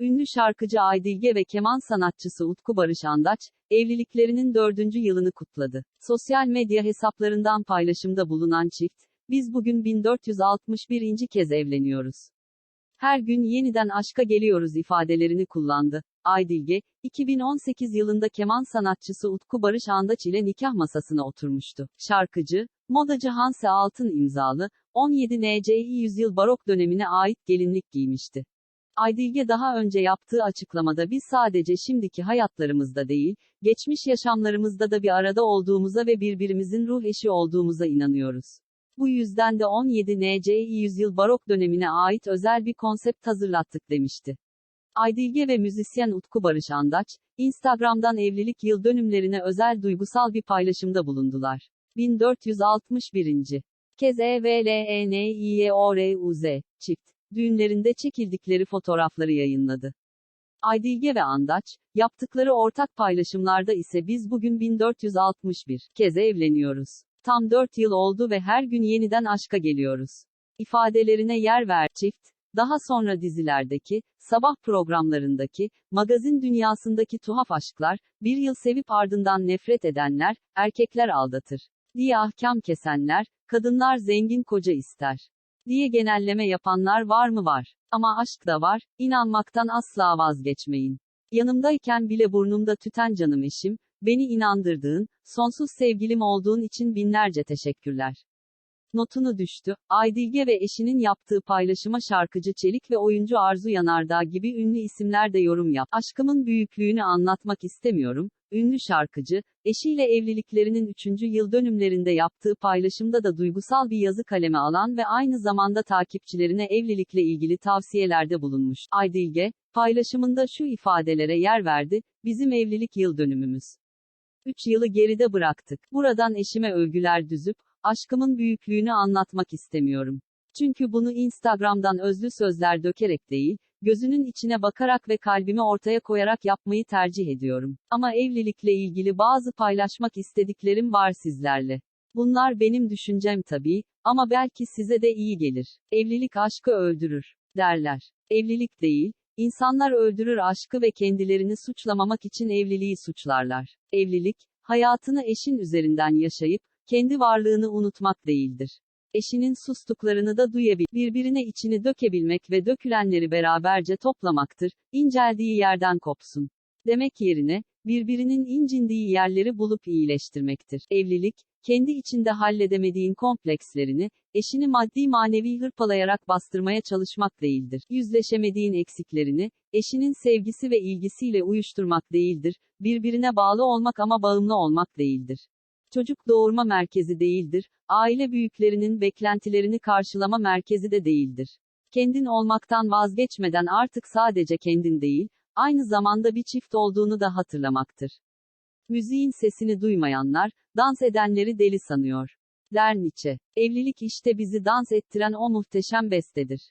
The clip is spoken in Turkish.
Ünlü şarkıcı Aydilge ve keman sanatçısı Utku Barış Andaç, evliliklerinin dördüncü yılını kutladı. Sosyal medya hesaplarından paylaşımda bulunan çift, biz bugün 1461. kez evleniyoruz. Her gün yeniden aşka geliyoruz ifadelerini kullandı. Aydilge, 2018 yılında keman sanatçısı Utku Barış Andaç ile nikah masasına oturmuştu. Şarkıcı, modacı Hanse Altın imzalı, 17 NCİ yüzyıl barok dönemine ait gelinlik giymişti. Aydilge daha önce yaptığı açıklamada biz sadece şimdiki hayatlarımızda değil, geçmiş yaşamlarımızda da bir arada olduğumuza ve birbirimizin ruh eşi olduğumuza inanıyoruz. Bu yüzden de 17 NCİ yüzyıl barok dönemine ait özel bir konsept hazırlattık demişti. Aydilge ve müzisyen Utku Barış Andaç, Instagram'dan evlilik yıl dönümlerine özel duygusal bir paylaşımda bulundular. 1461. kez E EVLENİYORUZ, çift, düğünlerinde çekildikleri fotoğrafları yayınladı. Aydilge ve Andaç, yaptıkları ortak paylaşımlarda ise biz bugün 1461 kez evleniyoruz. Tam 4 yıl oldu ve her gün yeniden aşka geliyoruz. İfadelerine yer ver çift, daha sonra dizilerdeki, sabah programlarındaki, magazin dünyasındaki tuhaf aşklar, bir yıl sevip ardından nefret edenler, erkekler aldatır diye ahkam kesenler, kadınlar zengin koca ister diye genelleme yapanlar var mı var. Ama aşk da var, inanmaktan asla vazgeçmeyin. Yanımdayken bile burnumda tüten canım eşim, beni inandırdığın, sonsuz sevgilim olduğun için binlerce teşekkürler. Notunu düştü. Aydilge ve eşinin yaptığı paylaşıma şarkıcı Çelik ve oyuncu Arzu Yanardağ gibi ünlü isimler de yorum yap. Aşkımın büyüklüğünü anlatmak istemiyorum. Ünlü şarkıcı, eşiyle evliliklerinin 3. yıl dönümlerinde yaptığı paylaşımda da duygusal bir yazı kaleme alan ve aynı zamanda takipçilerine evlilikle ilgili tavsiyelerde bulunmuş. Aydilge, paylaşımında şu ifadelere yer verdi, bizim evlilik yıl dönümümüz. 3 yılı geride bıraktık. Buradan eşime övgüler düzüp, aşkımın büyüklüğünü anlatmak istemiyorum. Çünkü bunu Instagram'dan özlü sözler dökerek değil, gözünün içine bakarak ve kalbimi ortaya koyarak yapmayı tercih ediyorum. Ama evlilikle ilgili bazı paylaşmak istediklerim var sizlerle. Bunlar benim düşüncem tabii, ama belki size de iyi gelir. Evlilik aşkı öldürür, derler. Evlilik değil, insanlar öldürür aşkı ve kendilerini suçlamamak için evliliği suçlarlar. Evlilik, hayatını eşin üzerinden yaşayıp, kendi varlığını unutmak değildir. Eşinin sustuklarını da duyabil, birbirine içini dökebilmek ve dökülenleri beraberce toplamaktır, inceldiği yerden kopsun. Demek yerine, birbirinin incindiği yerleri bulup iyileştirmektir. Evlilik, kendi içinde halledemediğin komplekslerini, eşini maddi manevi hırpalayarak bastırmaya çalışmak değildir. Yüzleşemediğin eksiklerini, eşinin sevgisi ve ilgisiyle uyuşturmak değildir, birbirine bağlı olmak ama bağımlı olmak değildir. Çocuk doğurma merkezi değildir, aile büyüklerinin beklentilerini karşılama merkezi de değildir. Kendin olmaktan vazgeçmeden artık sadece kendin değil, aynı zamanda bir çift olduğunu da hatırlamaktır. Müziğin sesini duymayanlar, dans edenleri deli sanıyor. Der Nietzsche. Evlilik işte bizi dans ettiren o muhteşem bestedir.